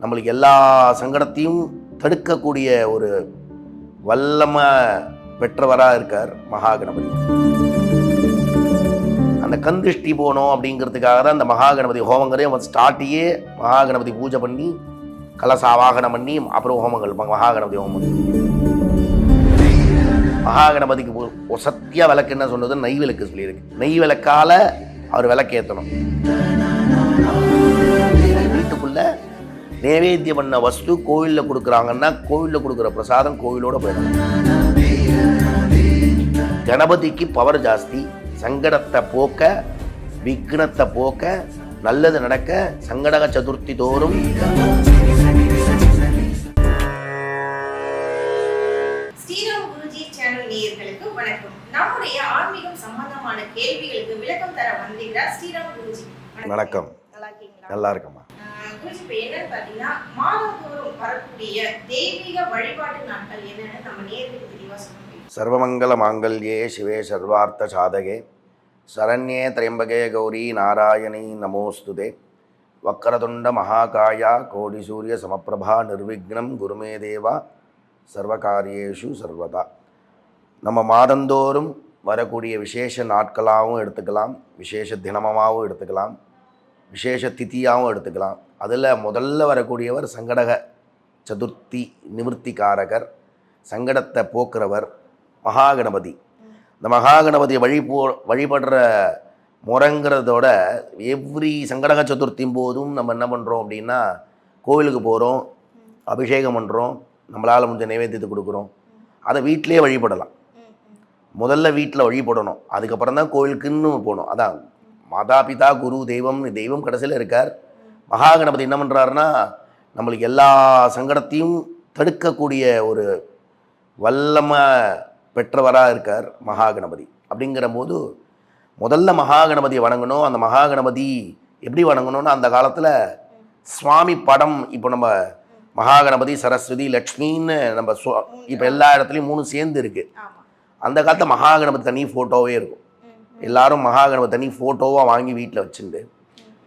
நம்மளுக்கு எல்லா சங்கடத்தையும் தடுக்கக்கூடிய ஒரு வல்லம பெற்றவராக இருக்கார் மகா கணபதி அந்த கந்திஷ்டி போனோம் அப்படிங்கிறதுக்காக தான் அந்த மகா கணபதி ஹோமங்கிறதே அவன் ஸ்டார்ட்டையே மகா கணபதி பூஜை பண்ணி கலசாவாகனம் பண்ணி அப்புறம் ஹோமங்கள் மகா கணபதி ஹோமம் மகா கணபதிக்கு சத்தியா விளக்கு என்ன சொன்னது? நெய் விளக்கு சொல்லியிருக்கு. நெய் விளக்கால அவர் விளக்கேற்றணும் வீட்டுக்குள்ள நைவேத்தியம் பண்ண வஸ்து கோவிலில் கொடுக்குறாங்கன்னா கோவிலில் கொடுக்குற பிரசாதம் கோவிலோட போயிடும். கணபதிக்கு பவர் ஜாஸ்தி. சங்கடத்தை போக்க விக்னத்தை போக்க நல்லது நடக்க சங்கடக சதுர்த்தி தோறும். வணக்கம். நம்முடைய ஆன்மீகம் சம்பந்தமான கேள்விகளுக்கு விளக்கம் தர வந்திருக்கிறார் ஸ்ரீராம் குருஜி. வணக்கம். நல்லா இருக்கீங்களா? நல்லா இருக்கம்மா. ஆஹ் இப்போ என்னன்னு பார்த்தீங்கன்னா மாதந்தோறும் வரக்கூடிய தெய்வீக வழிபாட்டு நாட்கள் என்னன்னு நம்ம நேர்களுக்கு தெளிவாக சொல்ல முடியும் சர்வமங்கல மாங்கல்யே சிவே சர்வார்த்த சாதகே. சரண்யே திரையம்பகே கௌரி நாராயணி நமோஸ்துதே. வக்கரதுண்ட மகாகாயா கோடி சூரிய சமப்பிரபா நிர்விக்னம் குருமே தேவா. சர்வகாரியேஷு சர்வதா. நம்ம மாதந்தோறும் வரக்கூடிய விசேஷ நாட்களாகவும் எடுத்துக்கலாம் விசேஷ தினமாகவும் எடுத்துக்கலாம். விசேஷ திதியாகவும் எடுத்துக்கலாம். அதில் முதல்ல வரக்கூடியவர் சங்கடக சதுர்த்தி நிவர்த்திகாரகர் சங்கடத்தை போக்குறவர் மகாகணபதி. இந்த மகாகணபதியை வழி போ வழிபடுற முறைங்கிறதோட எவ்ரி சங்கடக சதுர்த்தியும் போதும் நம்ம என்ன பண்ணுறோம் அப்படின்னா கோவிலுக்கு போகிறோம் அபிஷேகம் பண்ணுறோம் நம்மளால் முடிஞ்ச நைவேத்தியத்தை கொடுக்குறோம். அதை வீட்டிலே வழிபடலாம். முதல்ல வீட்டில் வழிபடணும். அதுக்கப்புறம் தான் கோவிலுக்குன்னு போகணும். அதான் மாதா பிதா குரு தெய்வம் தெய்வம் கடைசியில் இருக்கார். மகாகணபதி என்ன பண்ணுறாருன்னா நம்மளுக்கு எல்லா சங்கடத்தையும் தடுக்கக்கூடிய ஒரு வல்லம பெற்றவராக இருக்கார் மகாகணபதி. அப்படிங்கிற போது முதல்ல மகாகணபதியை வணங்கணும். அந்த மகாகணபதி எப்படி வணங்கணும்னா அந்த காலத்தில் சுவாமி படம் இப்போ நம்ம மகாகணபதி சரஸ்வதி லக்ஷ்மின்னு நம்ம இப்போ எல்லா இடத்துலையும் மூணு சேர்ந்து இருக்குது அந்த காலத்தில் மகாகணபதி தனி ஃபோட்டோவே இருக்கும். எல்லாரும் மகாகணபதி தனி ஃபோட்டோவாக வாங்கி வீட்டில் வச்சுண்டு.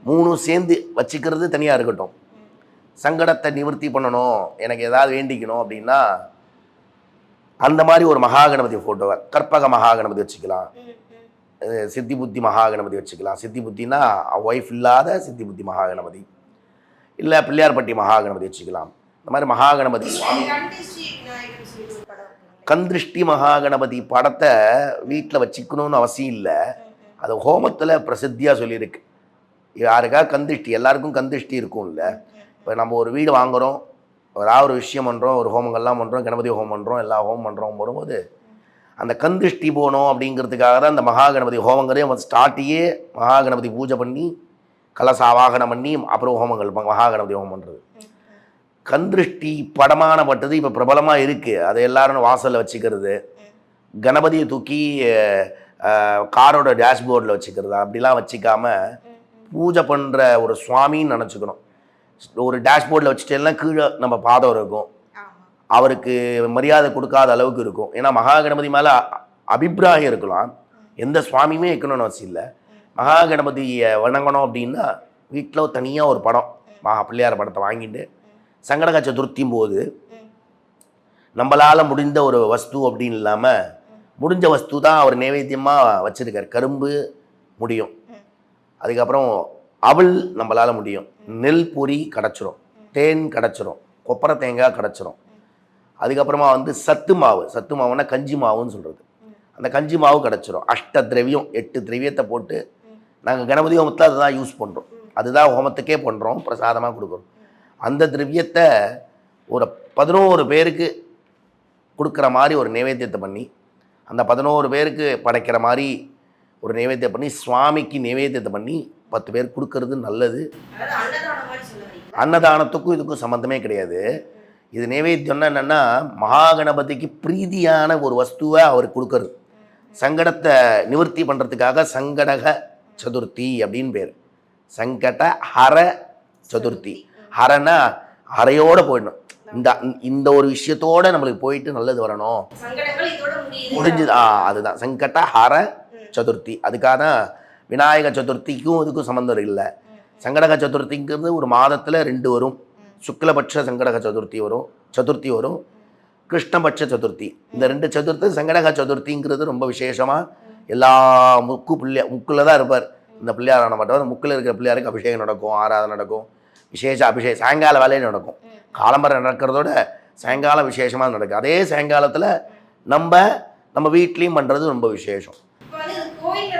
மூணும் சேர்ந்து வச்சுக்கிறது தனியாக இருக்கட்டும். சங்கடத்தை நிவர்த்தி பண்ணணும். எனக்கு ஏதாவது வேண்டிக்கணும் அப்படின்னா அந்த மாதிரி ஒரு மகாகணபதி ஃபோட்டோவை கற்பக மகாகணபதி வச்சுக்கலாம். சித்தி புத்தி மகாகணபதி வச்சுக்கலாம். சித்தி புத்தினா ஒய்ஃப் இல்லாத சித்தி புத்தி மகாகணபதி இல்லை பிள்ளையார்பட்டி மகாகணபதி வச்சுக்கலாம். இந்த மாதிரி மகாகணபதி கந்திருஷ்டி மகாகணபதி படத்தை வீட்டில் வச்சுக்கணும்னு அவசியம் இல்லை. அது ஹோமத்தில் பிரசித்தியாக சொல்லியிருக்கு. யாருக்கா கந்திருஷ்டி? எல்லாருக்கும் கந்திருஷ்டி இருக்கும்ல. இப்போ நம்ம ஒரு வீடு வாங்குகிறோம் ஏதாவது ஒரு விஷயம் பண்ணுறோம் ஒரு ஹோமங்கள்லாம் பண்ணுறோம் கணபதி ஹோமம் பண்ணுறோம் எல்லா ஹோமம் பண்ணுறோம் வரும்போது அந்த கந்திருஷ்டி போகணும் அப்படிங்கிறதுக்காக தான் அந்த மகாகணபதி ஹோமங்கிறதே அவன் ஸ்டார்ட்டையே மகாகணபதி பூஜை பண்ணி கலச ஆவாகனம் பண்ணி அப்புறம் ஹோமங்கள் மகாகணபதி ஹோமம் பண்ணுறது கந்திருஷ்டி படமானப்பட்டது இப்போ பிரபலமாக இருக்குது அதை எல்லாரும் வாசலில் வச்சுக்கிறது. கணபதியை தூக்கி காரோட டேஷ்போர்டில் வச்சுக்கிறது. அப்படிலாம் வச்சுக்காம பூஜை பண்ணுற ஒரு சுவாமின்னு நினச்சிக்கணும். ஒரு டேஷ்போர்டில் வச்சுட்டேன்னா கீழே நம்ம பாதம் இருக்கும். அவருக்கு மரியாதை கொடுக்காத அளவுக்கு இருக்கும். ஏன்னா மகா கணபதி மேலே அபிப்பிராயம் இருக்கலாம். எந்த சுவாமியுமே இருக்கணும்னு அவசியம் இல்லை. மகா கணபதியை வணங்கணும் அப்படின்னா வீட்டில் தனியாக ஒரு படம் மகா பிள்ளையார் படத்தை வாங்கிட்டு சங்கடக சதுர்த்தியும் போது நம்மளால் முடிந்த ஒரு வஸ்து அப்படின்னு இல்லாமல் முடிஞ்ச வஸ்து தான் அவர் நைவேத்தியமாக வச்சுருக்கார். கரும்பு முடியும். அதுக்கப்புறம் அவல் நம்மளால் முடியும். நெல் பொரி கிடச்சிரும். தேன் கிடச்சிரும். கொப்பரை தேங்காய் கிடச்சிரும். அதுக்கப்புறமா வந்து சத்து மாவு. சத்து மாவுன்னா கஞ்சி மாவுன்னு சொல்கிறது அந்த கஞ்சி மாவு கிடச்சிரும். அஷ்ட திரவியம் எட்டு திரவியத்தை போட்டு நாங்கள் கணபதி ஹோமத்தில் அதுதான் யூஸ் பண்ணுறோம் அதுதான் ஹோமத்துக்கே பண்ணுறோம் பிரசாதமாக கொடுக்குறோம். அந்த திரவியத்தை ஒரு பதினோரு பேருக்கு கொடுக்குற மாதிரி ஒரு நைவேத்தியத்தை பண்ணி அந்த பதினோரு பேருக்கு படைக்கிற மாதிரி ஒரு நைவேத்தியம் பண்ணி சுவாமிக்கு நைவேத்தியத்தை பண்ணி பத்து பேர் கொடுக்கறது நல்லது. அன்னதானத்துக்கும் இதுக்கும் சம்மந்தமே கிடையாது. இது நைவேத்தியம்னா என்னென்னா மகாகணபதிக்கு பிரீதியான ஒரு வஸ்துவை அவர் கொடுக்கறது. சங்கடத்தை நிவர்த்தி பண்ணுறதுக்காக சங்கடக சதுர்த்தி அப்படின்னு பேர். சங்கட ஹர சதுர்த்தி. ஹரனா ஹரையோடு போயிடணும். இந்த இந்த ஒரு விஷயத்தோட நம்மளுக்கு போயிட்டு நல்லது வரணும். முடிஞ்சது. ஆ அதுதான். சங்கட ஹர சதுர்த்தி. அதுக்காக தான் விநாயக சதுர்த்திக்கும் இதுக்கும் சம்மந்தம் இல்லை. சங்கடக சதுர்த்திங்கிறது ஒரு மாதத்தில் ரெண்டு வரும். சுக்லபட்ச சங்கடக சதுர்த்தி வரும். சதுர்த்தி வரும். கிருஷ்ணபட்ச சதுர்த்தி. இந்த ரெண்டு சதுர்த்தி சங்கடக சதுர்த்திங்கிறது ரொம்ப விசேஷமாக எல்லா முக்கு பிள்ளையா முக்கில் தான் இருப்பார். இந்த பிள்ளையாரான மட்டும் முக்கில் இருக்கிற பிள்ளையாருக்கு அபிஷேகம் நடக்கும் ஆராதனை நடக்கும். விசேஷ அபிஷேகம் சாயங்கால வேலையும் நடக்கும். காலம்பரம் நடக்கிறதோட சாயங்காலம் விசேஷமாக நடக்கும். அதே சாயங்காலத்தில் நம்ம நம்ம வீட்லேயும் பண்ணுறது ரொம்ப விசேஷம். கோயில்ல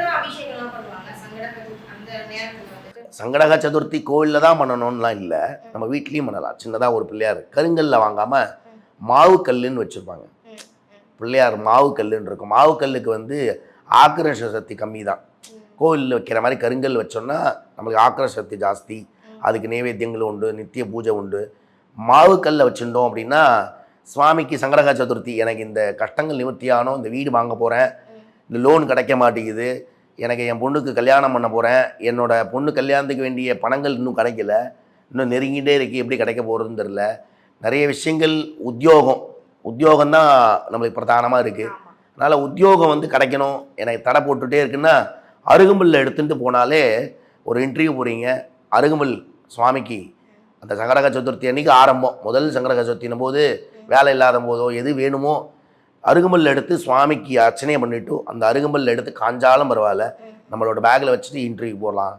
சங்கடக சதுர்த்தி கோவிலில் தான் பண்ணணும்லாம் இல்லை. நம்ம வீட்லேயும் பண்ணலாம். சின்னதாக ஒரு பிள்ளையார் கருங்கல்ல வாங்காமல் மாவு கல்லுன்னு வச்சுருப்பாங்க. பிள்ளையார் மாவு கல்லுன்னு இருக்கும். மாவு கல்லுக்கு வந்து ஆக்கிரஷ சக்தி கம்மி தான் கோவிலில் வைக்கிற மாதிரி கருங்கல் வச்சோம்னா நம்மளுக்கு ஆக்கிரஷ சக்தி ஜாஸ்தி. அதுக்கு நைவேத்தியங்கள் உண்டு நித்திய பூஜை உண்டு. மாவு கல்லை வச்சுட்டோம் அப்படின்னா சுவாமிக்கு சங்கடக சதுர்த்தி எனக்கு இந்த கஷ்டங்கள் நிவர்த்தியானோ இந்த வீடு வாங்க போகிறேன் இந்த லோன் கிடைக்க மாட்டேங்குது எனக்கு என் பொண்ணுக்கு கல்யாணம் பண்ண போகிறேன் என்னோட பொண்ணு கல்யாணத்துக்கு வேண்டிய பணங்கள் இன்னும் கிடைக்கல இன்னும் நெருங்கிட்டே இருக்கு எப்படி கிடைக்க போகிறதுன்னு தெரில நிறைய விஷயங்கள் உத்தியோகம் உத்தியோகம் தான் நம்மளுக்கு பிரதானமாக இருக்குது அதனால் உத்தியோகம் வந்து கிடைக்கணும் எனக்கு தடை போட்டுகிட்டே இருக்குன்னா அருகம்புல்ல எடுத்துகிட்டு போனாலே ஒரு இன்டர்வியூ போகிறீங்க அருகம்புல் சுவாமிக்கு அந்த சங்கடக சதுர்த்தி அன்னைக்கு ஆரம்பம். முதல் சங்கடக சதுர்த்தினும் போது வேலை இல்லாத போதோ எது வேணுமோ அருகம்புல் எடுத்து சுவாமிக்கு அர்ச்சனையை பண்ணிவிட்டு அந்த அருகம்புல் எடுத்து காஞ்சாலும் பரவாயில்ல. நம்மளோட பேக்கில் வச்சுட்டு இன்டர்வியூ போகலாம்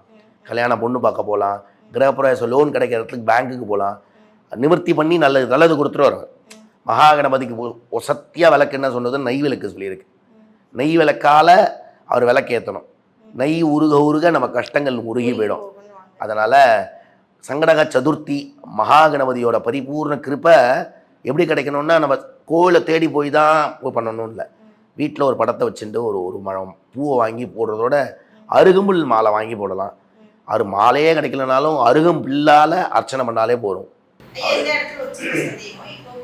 கல்யாண பொண்ணு பார்க்க போகலாம் கிரகப்பிரவேசம் லோன் கிடைக்கிற இடத்துக்கு பேங்க்குக்கு போகலாம் நிவர்த்தி பண்ணி நல்லது நல்லது கொடுத்துட்டு வர்றார். மகா கணபதிக்கு ஒசத்தியாக விளக்கு என்ன சொன்னது நெய் விளக்கு சொல்லியிருக்கு. நெய் விளக்கால அவர் விளக்கேற்றணும் நெய் உருக உருக நம்ம கஷ்டங்கள் உருகி போயிடும். அதனால் சங்கடக சதுர்த்தி மகா கணபதியோட பரிபூர்ண கிருப்பை எப்படி கிடைக்கணும்னா நம்ம கோவிலை தேடி போய் தான் பண்ணணும் இல்லை. வீட்டில் ஒரு படத்தை வச்சுட்டு ஒரு ஒரு மழம் பூவை வாங்கி போடுறதோட அருகம்புல் மாலை வாங்கி போடலாம். அது மாலையே கிடைக்கலனாலும் அருகம்புல்லால் அர்ச்சனை பண்ணாலே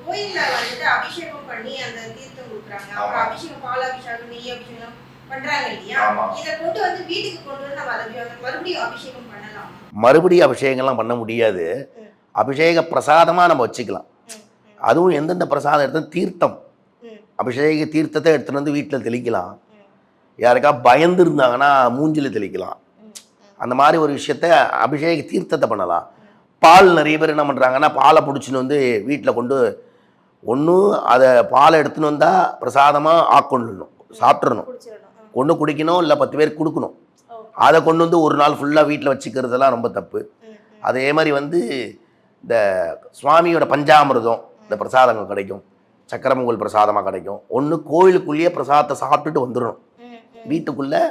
கோயில்ல வந்துட்டு அபிஷேகம் பண்ணி அந்த தீர்த்தம் கொடுக்குறாங்க. அப்புறம் அபிஷேகம் பால் அபிஷேகம் நெய் அபிஷேகம் பண்றாங்க இல்லையா. இத கொண்டு வந்து வீட்டுக்கு கொண்டு வந்து நம்ம அதை மறுபடியும் அபிஷேகம் பண்ணலாம். மறுபடியும் அபிஷேகம்லாம் பண்ண முடியாது. அபிஷேக பிரசாதமாக நம்ம வச்சுக்கலாம். அதுவும் எந்தெந்த பிரசாதம் எடுத்து தீர்த்தம். அபிஷேக தீர்த்தத்தை எடுத்துகிட்டு வந்து வீட்டில் தெளிக்கலாம். யாருக்கா பயந்து இருந்தாங்கன்னா மூஞ்சில தெளிக்கலாம். அந்த மாதிரி ஒரு விஷயத்த அபிஷேக தீர்த்தத்தை பண்ணலாம். பால் நிறைய பேர் என்ன பண்ணுறாங்கன்னா பாலை பிடிச்சின்னு வந்து வீட்டில் கொண்டு ஒன்றும் அதை பாலை எடுத்துன்னு வந்தால் பிரசாதமாக ஆக்கொள்ளணும் சாப்பிட்றணும் கொண்டு குடிக்கணும் இல்லை பத்து பேர் கொடுக்கணும். அதை கொண்டு வந்து ஒரு நாள் ஃபுல்லாக வீட்டில் வச்சுக்கிறதெல்லாம் ரொம்ப தப்பு. அதே மாதிரி வந்து இந்த சுவாமியோட பஞ்சாமிர்தம் இந்த பிரசாதங்கள் கிடைக்கும். சக்கரமங்கல் பிரசாதமாக கிடைக்கும். ஒன்று கோயிலுக்குள்ளேயே பிரசாதத்தை சாப்பிட்டுட்டு வந்துடணும். வீட்டுக்குள்ளே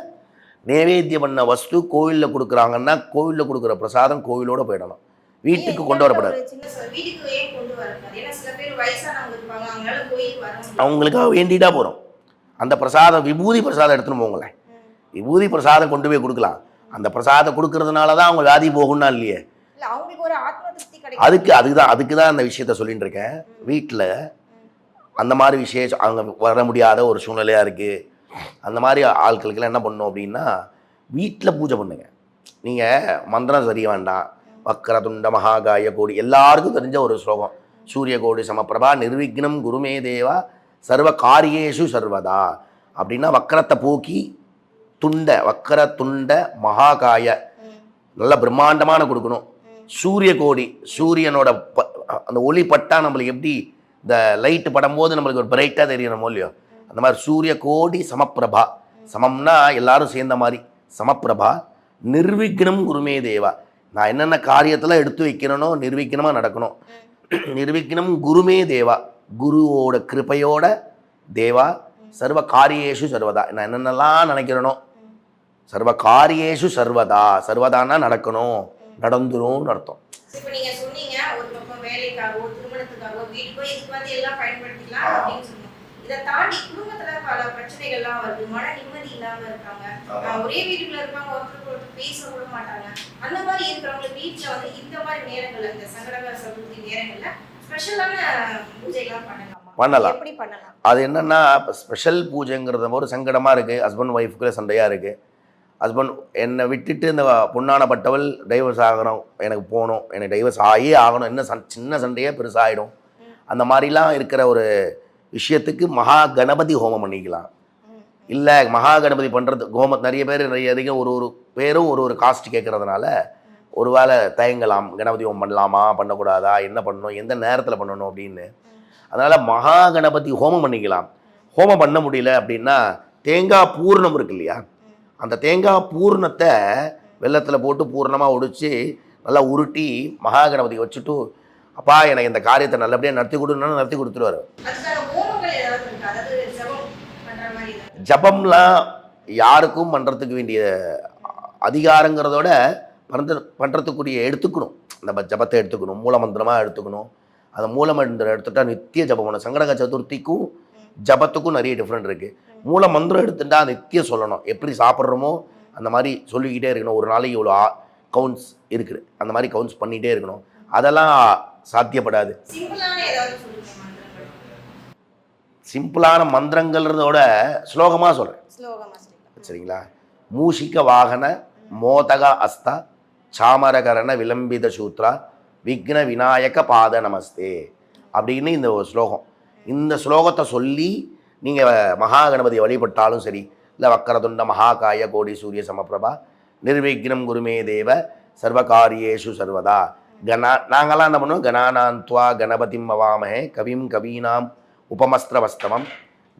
நைவேத்தியம் பண்ண வஸ்து கோவிலில் கொடுக்குறாங்கன்னா கோவிலில் கொடுக்குற பிரசாதம் கோவிலோட போயிடணும். வீட்டுக்கு கொண்டு வரக்கூடாது ஒரு சின்ன சொல், வீட்டுக்கு ஏன் கொண்டு வரக்கூடாது ஏன்னா சில பேர் வயசானவங்க இருப்பாங்க அவங்களால கோயிலுக்கு வர முடியாது. அவங்களுக்காக வேண்டிட்டா போகிறோம் அந்த பிரசாதம் விபூதி பிரசாதம் எடுத்துன்னு போங்களேன். விபூதி பிரசாதம் கொண்டு போய் கொடுக்கலாம். அந்த பிரசாதம் கொடுக்கறதுனால தான் அவங்க வியாதி போகும்னா இல்லையே. அதுக்கு அதுதான் அதுக்கு தான் அந்த விஷயத்த சொல்லிட்டு இருக்கேன். வீட்டில் அந்த மாதிரி விசேஷம் அவங்க வர முடியாத ஒரு சூழ்நிலையாக இருக்குது அந்த மாதிரி ஆட்களுக்கெல்லாம் என்ன பண்ணணும் அப்படின்னா வீட்டில் பூஜை பண்ணுங்க. நீங்கள் மந்திரம் சரிய வேண்டாம். வக்கரதுண்ட மகாகாய கோடி எல்லாருக்கும் தெரிஞ்ச ஒரு ஸ்லோகம். சூரிய கோடி சமப்பிரபா நிர்விக்னம் குருமே தேவா சர்வ காரியேஷு சர்வதா அப்படின்னா வக்கரத்தை போக்கி துண்ட வக்கர துண்ட மகாகாய. நல்ல பிரம்மாண்டமான கொடுக்கணும். சூரிய கோடி சூரியனோட ப- அந்த ஒளி பட்டா நம்மளுக்கு எப்படி இந்த லைட்டு படும்போது நம்மளுக்கு ஒரு பிரைட்டாக தெரியணும் இல்லையோ? அந்த மாதிரி சூரிய கோடி சமப்பிரபா. சமம்னா எல்லாரும் சேர்ந்த மாதிரி. சமப்பிரபா. நிர்விக்னம் குருமே தேவா. நான் என்னென்ன காரியத்தில் எடுத்து வைக்கிறேனோ நிர்விக்னமாக நடக்கணும். நிர்விக்னம் குருமே தேவா. குருவோட கிருபையோட தேவா சர்வ காரியேஷு சர்வதா. நான் என்னென்னலாம் நினைக்கிறேனோ சர்வ காரியேஷு சர்வதா. சர்வதானா நடக்கணும் நடந்துரும்னு அர்த்தம். இதை தாண்டி குடும்பத்துல பல பிரச்சனைகள்லாம் வருது. மன நிம்மதி இல்லாம இருக்காங்க. ஆஹ் ஒரே வீட்டுக்குள்ள இருப்பாங்க ஒருத்தருக்கு ஒருத்தர் பேச கூட மாட்டாங்க. அந்த மாதிரி இருக்கிறவங்க வீட்டுல வந்து இந்த மாதிரி நேரங்கள்ல இந்த சங்கடகர சதுர்த்தி நேரங்கள்ல ஸ்பெஷலான பூஜை எல்லாம் பண்ணலாமா? அது என்னன்னா இப்போ ஸ்பெஷல் பூஜைங்கிறது ஒரு சங்கடமாக இருக்குது ஹஸ்பண்ட் ஒய்ஃபுக்குள்ள சண்டையாக இருக்குது ஹஸ்பண்ட் என்னை விட்டுட்டு இந்த பொண்ணானப்பட்டவள் டைவர்ஸ் ஆகணும் எனக்கு போகணும் எனக்கு டைவர்ஸ் ஆகியே ஆகணும். என்ன சண் சின்ன சண்டையே பெருசாகிடும் அந்த மாதிரிலாம் இருக்கிற ஒரு விஷயத்துக்கு மகா கணபதி ஹோமம் பண்ணிக்கலாம். இல்லை மகா கணபதி பண்ணுறது ஹோமம் நிறைய பேர் நிறைய அதிகம் ஒரு ஒரு பேரும் ஒரு ஒரு காஸ்ட் கேட்கறதுனால ஒருவேளை தயங்கலாம் கணபதி ஹோமம் பண்ணலாமா? பண்ணக்கூடாதா? என்ன பண்ணணும்? எந்த நேரத்தில் பண்ணணும் அப்படின்னு. அதனால் மகா கணபதி ஹோமம் பண்ணிக்கலாம். ஹோமம் பண்ண முடியல அப்படின்னா தேங்காய் பூர்ணம் இருக்கு இல்லையா? அந்த தேங்காய் பூர்ணத்தை வெள்ளத்தில் போட்டு பூர்ணமாக ஒடிச்சு நல்லா உருட்டி மகா கணபதிக்கு வச்சுட்டு அப்பா எனக்கு இந்த காரியத்தை நல்லபடியாக நடத்தி கொடுன்னு நடத்தி கொடுத்துருவாரு? ஜபம்லாம் யாருக்கும் பண்ணுறதுக்கு வேண்டிய அதிகாரங்கிறதோட பண்ணுற பண்ணுறதுக்குரிய எடுத்துக்கணும். நம்ம ஜபத்தை எடுத்துக்கணும். மூலமந்திரமாக எடுத்துக்கணும். அந்த மூலமந்திரம் எடுத்துட்டா நித்திய ஜபம் பண்ணணும் சங்கடக சதுர்த்திக்கும் ஜபத்துக்கும் நிறைய டிஃப்ரெண்ட் இருக்குது மூலமந்திரம் எடுத்துட்டா நித்திய சொல்லணும். எப்படி சாப்பிட்றோமோ அந்த மாதிரி சொல்லிக்கிட்டே இருக்கணும். ஒரு நாளைக்கு இவ்வளோ கவுண்ட்ஸ் இருக்குது. அந்த மாதிரி கவுண்ட்ஸ் பண்ணிகிட்டே இருக்கணும். அதெல்லாம் சாத்தியப்படாது. சிம்பிளான மந்திரங்கள்ன்றதோட ஸ்லோகமாக சொல்கிறேன் சரிங்களா? மூஷிக வாகன மோதக அஸ்த சாமரகரண விளம்பித சூத்ரா விக்ன விநாயக பாத நமஸ்தே அப்படின்னு இந்த ஒரு ஸ்லோகம். இந்த ஸ்லோகத்தை சொல்லி நீங்கள் மகா கணபதியை வழிபட்டாலும் சரி இல்லை வக்கரதுண்ட மகாகாய கோடி சூரிய சமப்பிரபா நிர்விக்னம் குருமே தேவ சர்வகாரியேஷு சர்வதா. கணா நாங்கள்லாம் என்ன பண்ணுவோம்? கணானாந்த்வா கணபதிம் பவாமஹே கவிம் கவீனாம் உபமஸ்திரவஸ்தவம்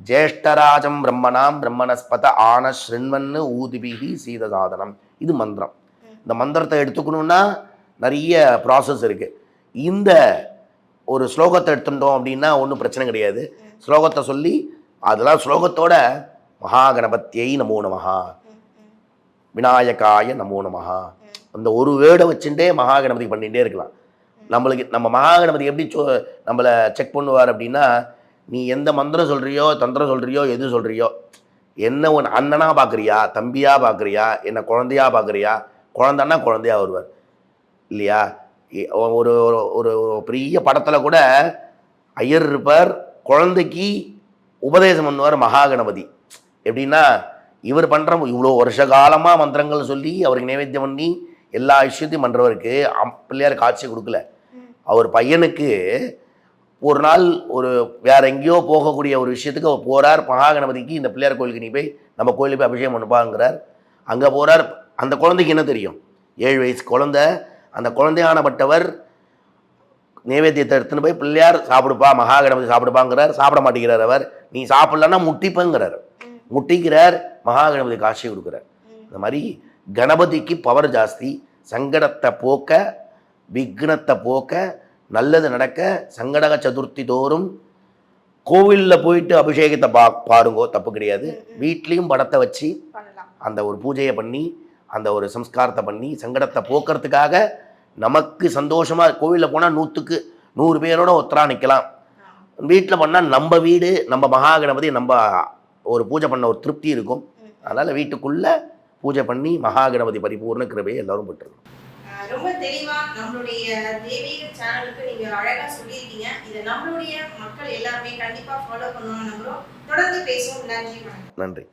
ஜேஷ்டராஜம் பிரம்மணாம் பிரம்மணஸ்பத ஆன ஸ்ருண்வன்னு ஊதிபிகி சீதசாதனம். இது மந்திரம். இந்த மந்திரத்தை எடுத்துக்கணுன்னா நிறைய ப்ராசஸ் இருக்குது இந்த ஒரு ஸ்லோகத்தை எடுத்துட்டோம் அப்படின்னா ஒன்றும் பிரச்சனை கிடையாது. ஸ்லோகத்தை சொல்லி அதெல்லாம் ஸ்லோகத்தோட மகா கணபத்தியை நமோ நமஹா. விநாயகாய நமோ நமஹா. அந்த ஒரு வேர்டை வச்சுட்டே மகா கணபதி பண்ணிகிட்டே இருக்கலாம். நம்மளுக்கு நம்ம மகா கணபதி எப்படி சொ நம்மளை செக் பண்ணுவார் அப்படின்னா நீ எந்த மந்திரம் சொல்கிறியோ தந்திரம் சொல்கிறியோ எது சொல்கிறியோ என்ன உன் அண்ணனாக பார்க்குறியா தம்பியாக பார்க்குறியா என்ன குழந்தையாக பார்க்குறியா குழந்தைன்னா குழந்தையா வருவார். இல்லையா? ஒரு ஒரு ஒரு பெரிய படத்தில் கூட ஐயர் இருப்பார் குழந்தைக்கு உபதேசம் பண்ணுவார் மகா கணபதி எப்படின்னா இவர் பண்ணுற இவ்வளோ வருஷ காலமாக மந்திரங்கள் சொல்லி அவருக்கு நைவேத்தியம் பண்ணி எல்லா விஷயத்தையும் பண்ணுறவருக்கு பிள்ளையார் காட்சி கொடுக்கல. அவர் பையனுக்கு ஒரு நாள் ஒரு வேற எங்கேயோ போகக்கூடிய ஒரு விஷயத்துக்கு அவர் போகிறார் மகா கணபதிக்கு இந்த பிள்ளையார் கோயிலுக்கு நீ போய் நம்ம கோயிலுக்கு போய் அபிஷேகம் பண்ணுப்பாங்கிறார். அங்கே போகிறார் அந்த குழந்தைக்கு என்ன தெரியும்? ஏழு வயசு குழந்தை அந்த குழந்தையானப்பட்டவர் நைவேத்தியத்தை எடுத்துன்னு போய் பிள்ளையார் சாப்பிடுப்பா மகா கணபதி சாப்பிடுப்பாங்கிறார் சாப்பிட மாட்டேங்கிறார் அவர். நீ சாப்பிடலன்னா முட்டிப்பங்கிறார். முட்டிக்கிறார் மகா கணபதி காட்சி கொடுக்குறார். இந்த மாதிரி கணபதிக்கு பவர் ஜாஸ்தி சங்கடத்தை போக்க விக்னத்தை போக்க நல்லது நடக்க சங்கடக சதுர்த்தி தோறும் கோவிலில் போயிட்டு அபிஷேகத்தை பா பாருங்கோ தப்பு கிடையாது. வீட்லேயும் படத்தை வச்சு அந்த ஒரு பூஜையை பண்ணி அந்த ஒரு சம்ஸ்காரத்தை பண்ணி சங்கடத்தை போக்குறதுக்காக நமக்கு சந்தோஷமாக கோவிலில் போனால் நூற்றுக்கு நூறு பேரோட ஒத்தரா நிற்கலாம் வீட்டில் பண்ணால் நம்ம வீடு நம்ம மகா கணபதி நம்ம ஒரு பூஜை பண்ண ஒரு திருப்தி இருக்கும். அதனால் வீட்டுக்குள்ளே பூஜை பண்ணி மகா கணபதி பரிபூர்ண கிருபையை எல்லாரும் பெற்றுருக்கோம் ரொம்ப தெளிவா நம்மளுடைய தெய்வீக சேனலுக்கு நீங்க அழகா சொல்லியிருக்கீங்க. இதை நம்மளுடைய மக்கள் எல்லாருமே கண்டிப்பா ஃபாலோ பண்ணுவாங்க நம்புறோம். தொடர்ந்து பேசுவோம். நன்றி நன்றி.